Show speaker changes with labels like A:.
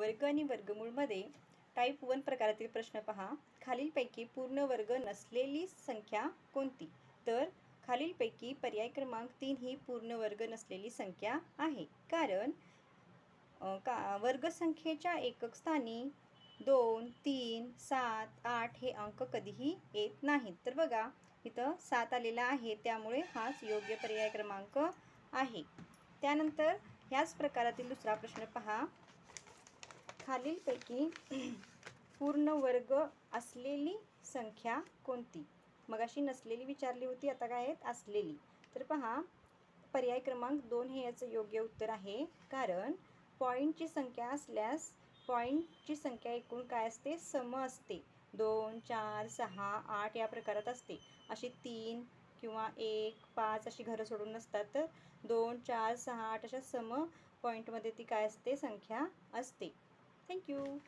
A: वर्ग आणि वर्गमूळमध्ये type one प्रकारातील प्रश्न पहा. खालीलपैकी पूर्ण वर्ग नसलेली संख्या कोणती? तर खालीलपैकी पर्याय क्रमांक तीन ही पूर्ण वर्ग नसलेली संख्या आहे. कारण का वर्गसंख्येच्या एकक स्थानी दोन तीन सात आठ हे अंक कधीही येत नाहीत. तर बघा इथं सात आलेला आहे. त्यामुळे हाच योग्य पर्याय क्रमांक आहे. त्यानंतर ह्याच प्रकारातील दुसरा प्रश्न पहा. खालीलपैकी पूर्ण वर्ग असलेली संख्या कोणती? मग अशी नसलेली विचारली होती आता काय आहेत? असलेली. तर पहा पर्याय क्रमांक दोन हे याचं योग्य उत्तर आहे. कारण पॉईंटची संख्या असल्यास पॉईंटची संख्या एकूण काय असते? सम असते. दोन चार सहा आठ या प्रकारात असते. अशी तीन किंवा एक पाच अशी घरं सोडून नसतात तर दोन चार सहा आठ अशा सम पॉईंटमध्ये ती काय असते? संख्या असते. Thank you.